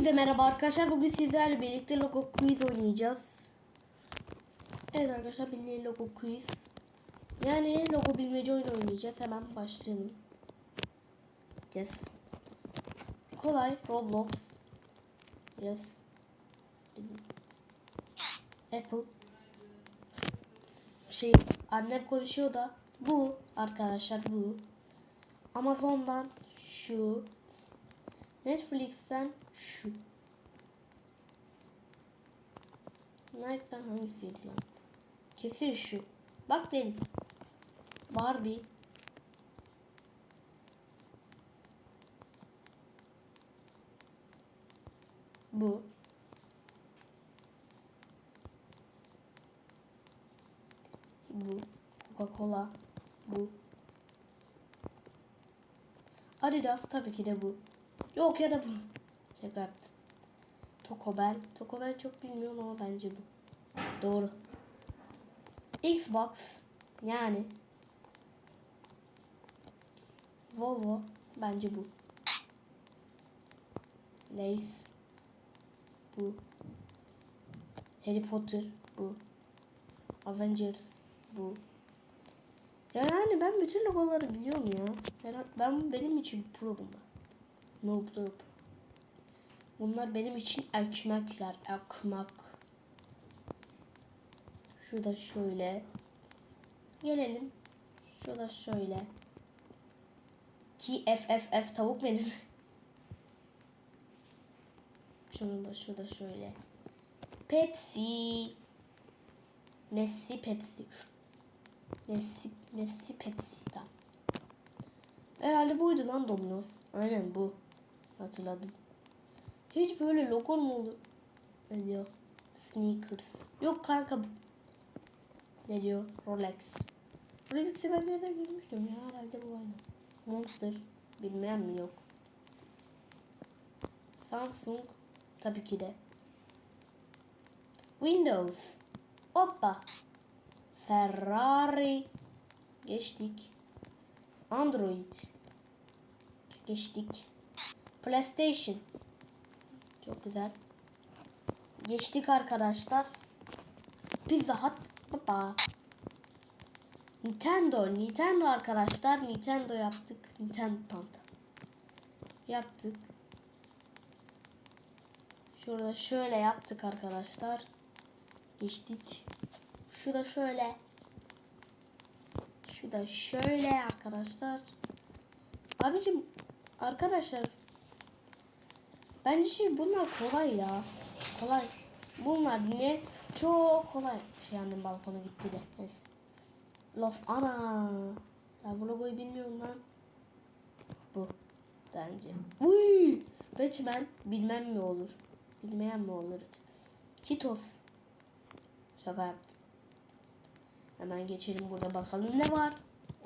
Hepinize merhaba arkadaşlar. Bugün sizlerle birlikte logo quiz oynayacağız. Evet arkadaşlar bildiğin logo quiz. Yani logo bilmece oyunu oynayacağız. Hemen başlayalım. Yes. Kolay Roblox. Yes. Apple. Şey annem konuşuyor da bu arkadaşlar bu. Amazon'dan şu. Netflix'ten şu. Nike'dan hangisiydi lan? Kesin şu. Bak dedim. Barbie. Bu. Bu. Coca-Cola. Bu. Adidas tabii ki de bu. Yok ya da bu. Şaka yaptım. Taco Bell çok bilmiyorum ama bence bu. Doğru. Xbox. Yani. Volvo. Bence bu. Lace. Bu. Harry Potter. Bu. Avengers. Bu. Yani ben bütün logoları biliyorum ya. Herhal- Ben benim için pro bunlar. Noob noob. Bunlar benim için ekmekler. Ekmek. Şurada şöyle. Gelelim. Şurada şöyle. Ki F F F tavuk benim. Şunun da şurada şöyle. Pepsi. Messi Pepsi. Messi, Messi Pepsi. Tamam. Herhalde buydu lan Domino's. Aynen bu. Hatırladım. Hiç böyle logo mu olur? Ne diyor? Sneakers. Yok kanka. Ne diyor? Rolex. Rolex'i ben nereden görmüştüm ya? Herhalde bu aynı. Monster. Bilmem mi yok. Samsung. Tabii ki de. Windows. Hoppa. Ferrari. Geçtik. Android. Geçtik. PlayStation. Çok güzel. Geçtik arkadaşlar. Pizza Hut. Baba. Nintendo. Nintendo arkadaşlar. Nintendo yaptık. Nintendo. Yaptık. Şurada şöyle yaptık arkadaşlar. Geçtik. Şurada şöyle. Şurada şöyle arkadaşlar. Abicim arkadaşlar bence şey bunlar kolay ya. Kolay. Bunlar ne? Çok kolay. Şey annem balkona gitti de. Neyse. Los ana. Ben bu logoyu bilmiyorum lan. Bu. Bence. Uy! Batman bilmem mi olur. Bilmeyen mi olur? Cheetos. Şaka yaptım. Hemen geçelim burada bakalım ne var.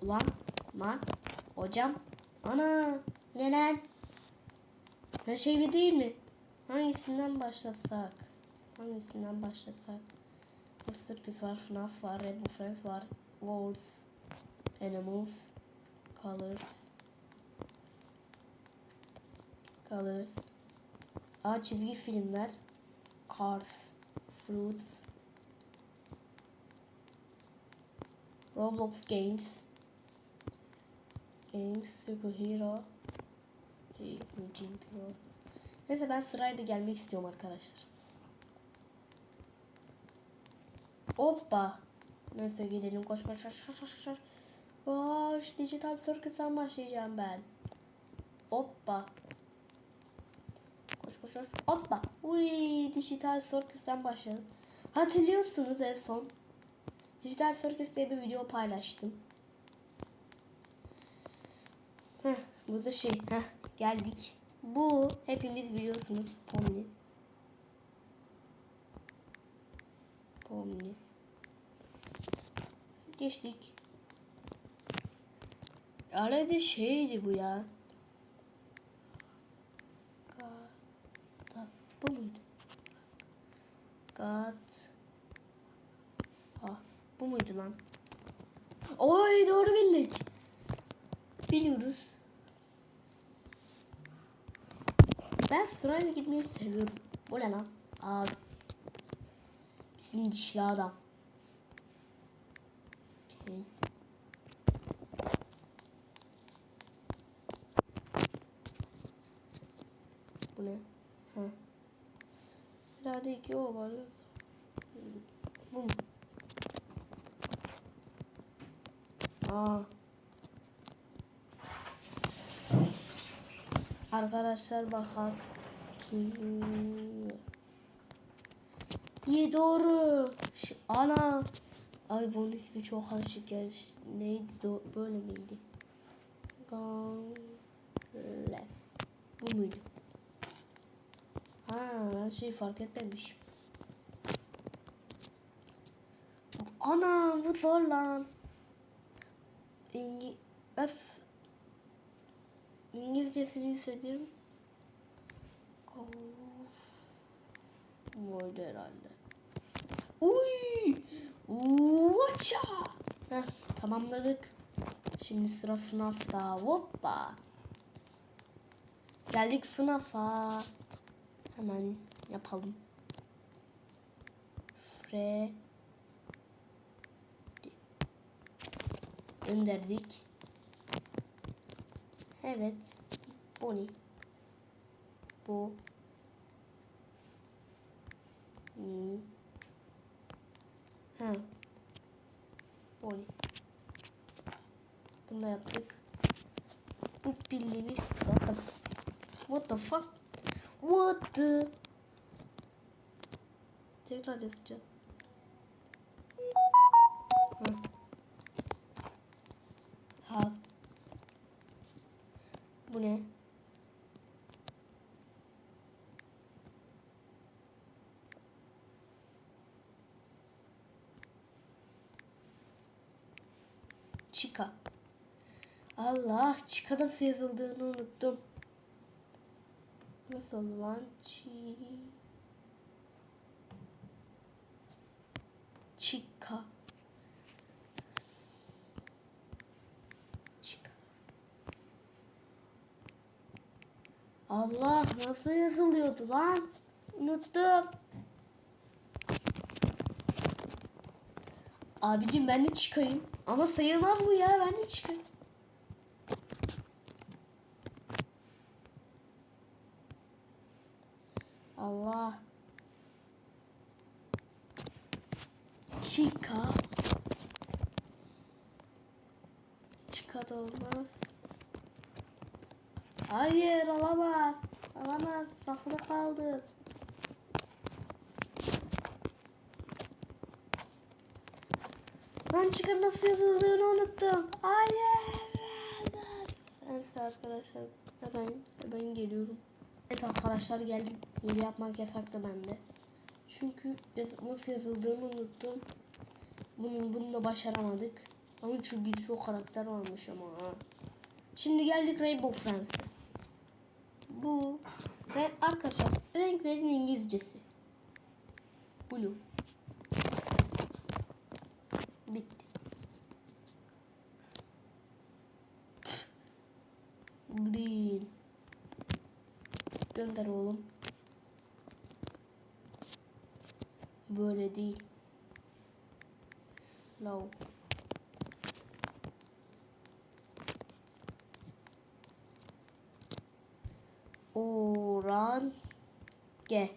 Ulan. Lan. Hocam. Ana. Ne Her şey mi değil mi? Hangisinden başlasak? Hangisinden başlasak? Bir Circus var, FNAF var, Red Friends var, Walls, Animals, Colors, Colors, Aa çizgi filmler, Cars, Fruits, Roblox Games, Games, Superhero, Mutant Heroes. Neyse ben sırayla gelmek istiyorum arkadaşlar. Hoppa. Neyse gidelim koş koş koş koş koş koş. Koş dijital circus'tan başlayacağım ben. Hoppa. Koş koş koş. Hoppa. Uy dijital circus'tan başlayalım. Hatırlıyorsunuz en son. Dijital circus diye bir video paylaştım. Heh, burada şey. Heh, geldik. Bu hepiniz biliyorsunuz Pomni. Pomni. Geçtik. Arada şeydi bu ya. Gat. Bu muydu? Gat. Ha, bu muydu lan? Oy doğru bildik. Biliyoruz. Ben sırayla gitmeyi seviyorum. Bu ne lan? Aa, bizim dişli adam. Okey. Bu ne? Ha. Herhalde iki o var. Bu mu? Aa. Arkadaşlar bakak. İyi doğru. Ş- ana. Ay bunun ismi çok karışık ya. Neydi? Böyle miydi? Gangle. Bu muydu? Ha, ben şey fark etmemişim. Ana bu zor lan. İngi Öf. İngilizcesini hissediyorum. Buydu herhalde. Uy! Uça! Heh, tamamladık. Şimdi sıra FNAF'ta. Hoppa. Geldik FNAF'a. Hemen yapalım. Fre gönderdik. Evet. Bonnie. Bu. Ni. Ha. Bonnie. Bunu yaptık. Bu bildiğiniz what the what the fuck what the tekrar yazacağız. Bu ne? Chica. Allah, Chica nasıl yazıldığını unuttum. Nasıl lan? Chi... Chica. Chica. Allah nasıl yazılıyordu lan? Unuttum. Abicim ben de çıkayım. Ama sayılmaz bu ya ben de çıkayım. Allah. Chica. Chica da olmaz. Hayır alamaz. Alamaz. Saklı kaldı. Ben çıkar nasıl yazıldığını unuttum. Hayır. Neyse arkadaşlar hemen hemen geliyorum. Evet arkadaşlar geldim. Hile yapmak yasaktı bende. Çünkü nasıl yazıldığını unuttum. Bunun bunu da başaramadık. Ama çünkü birçok karakter varmış ama. ha. Şimdi geldik Rainbow Friends'e. Bu ve arkadaşlar renklerin İngilizcesi. Blue. Bitti. Green. Gönder oğlum. Böyle değil. Low. Oran. G.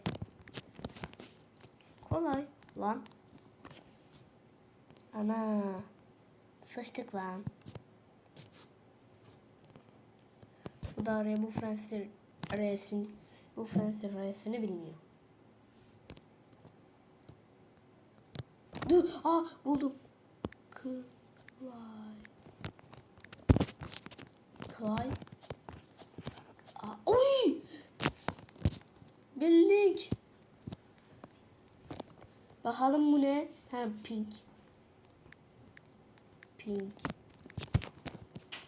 Kolay lan. Ana. Sıçtık lan. Bu da bu Fransız R'sini bu Fransız R'sini bilmiyor. Dur. Aa buldum. Clay. Clay. Aa, oy! Bildik. Bakalım bu ne? Ha pink. Pink.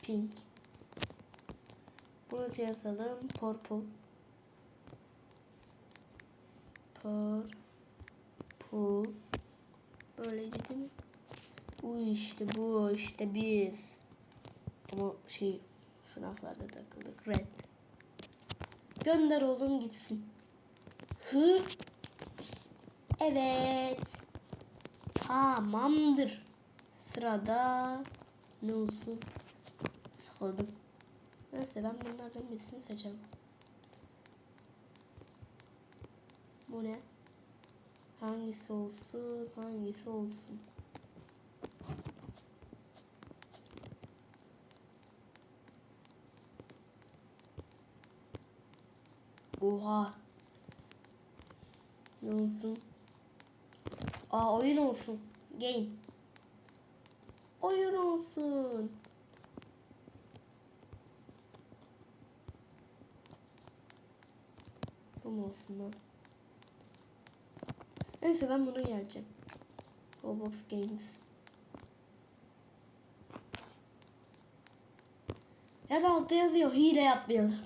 Pink. Bunu yazalım. Purple. Purple. Böyleydi değil mi? Bu işte bu işte biz. Ama şey sınavlarda takıldık. Red. Gönder oğlum gitsin. Hı. Evet. Tamamdır. Sırada ne olsun? Sıkıldım. Neyse ben bunlardan birisini seçeceğim. Bu ne? Hangisi olsun? Hangisi olsun? Oha. Ne olsun? Aa oyun olsun. Game. Oyun olsun. Bu mu olsun lan? Neyse ben bunu geleceğim. Roblox Games. Her altta yazıyor hile yapmayalım.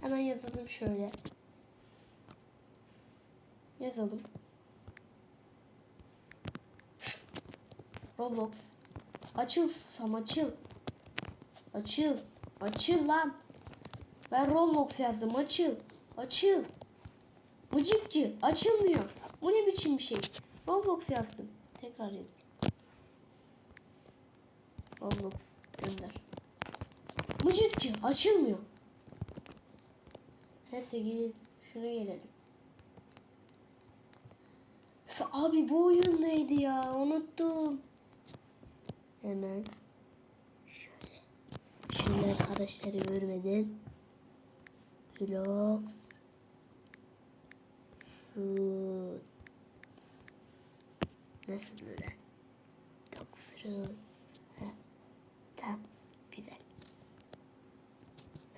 Hemen yazalım şöyle. Yazalım. Roblox. Açıl susam açıl. Açıl. Açıl lan. Ben Roblox yazdım açıl. Açıl. Mıcıkçı açılmıyor. Bu ne biçim bir şey? Roblox yazdım. Tekrar yazayım. Roblox gönder. Mıcıkçı açılmıyor. Neyse gidin. Şunu gelelim. Abi bu oyun neydi ya? Unuttum. Hemen şöyle. Şöyle arkadaşları görmedim. Vlogs. Food. Nasıl öyle? Dog fruits. Heh. Tamam. Güzel.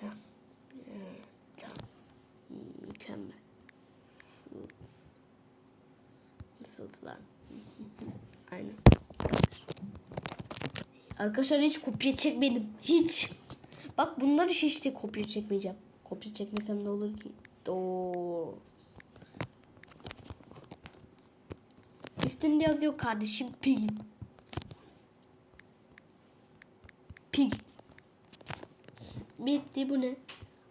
Heh. Ee, Tamam. Hmm, Mükemmel. Fruits. Nasıl lan? Aynen. Arkadaşlar hiç kopya çekmedim. Hiç. Bak bunları hiç işte kopya çekmeyeceğim. Kopya çekmesem ne olur ki? Oo. Üstünde yazıyor kardeşim pig. Pig. Bitti bu ne?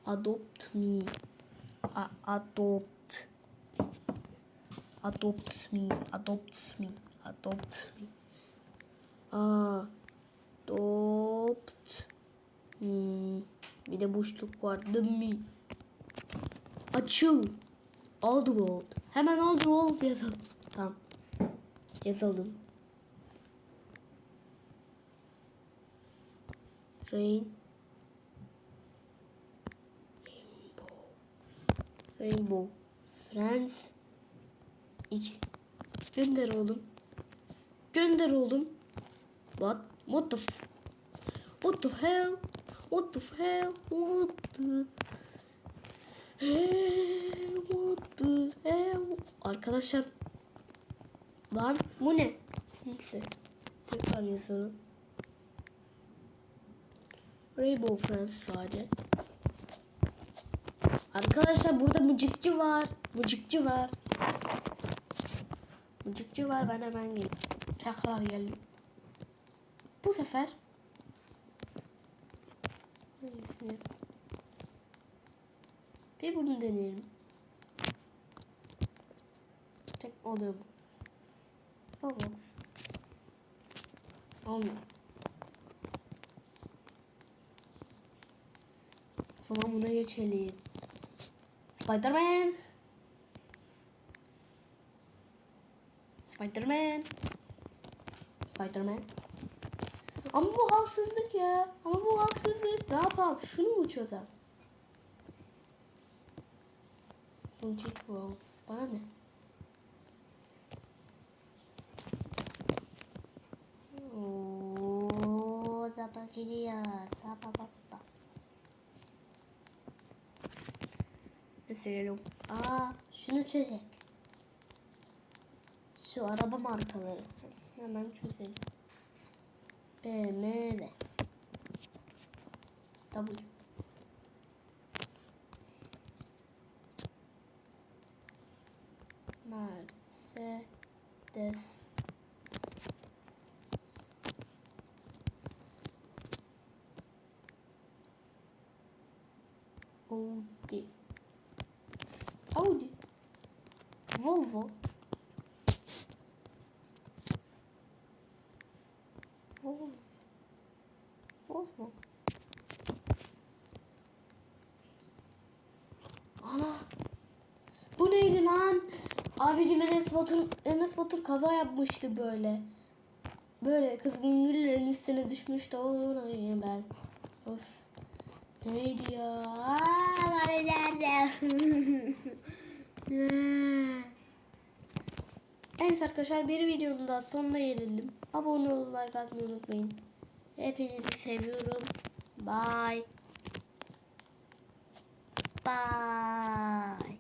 Adopt me. A adopt. Adopt me. Adopt me. Adopt me. Adopt. Hmm. Bir de boşluk var. The me. Açıl. The world. Hemen the world yazalım. Tamam. Yazalım. Rain. Rainbow. Rainbow. Friends. İki. Gönder oğlum. Gönder oğlum. What? What the f What the hell? What the hell? What the hell? What the hell? Arkadaşlar Lan bu ne? Neyse. Tekrar yazalım. Rainbow Friends sadece. Arkadaşlar burada mıcıkçı var. Mıcıkçı var. Mıcıkçı var ben hemen geldim. Tekrar geldim. Sefer hangisini? Bir bunu deneyelim. Tek oluyor bu. Olmaz. Olmuyor. O zaman buna geçelim. Spiderman. Spiderman. Spiderman. Ama bu haksızlık ya. Ama bu haksızlık. Ne yapalım? Şunu mu çözem? Magic Worlds. Bana ne? Oo, zapa gidiyor. Zapa bapa. Mesela Aa, şunu çözek. Şu araba markaları. Hemen çözelim. Permane. W. Oh dear. Abicim Enes Batur, Enes Batur kaza yapmıştı böyle. Böyle kızgın güllerin üstüne düşmüştü. Onu ben. Of. Neydi ya? Aa, nerede? evet arkadaşlar bir videonun daha sonuna gelelim. Abone olup like atmayı unutmayın. Hepinizi seviyorum. Bye. Bye.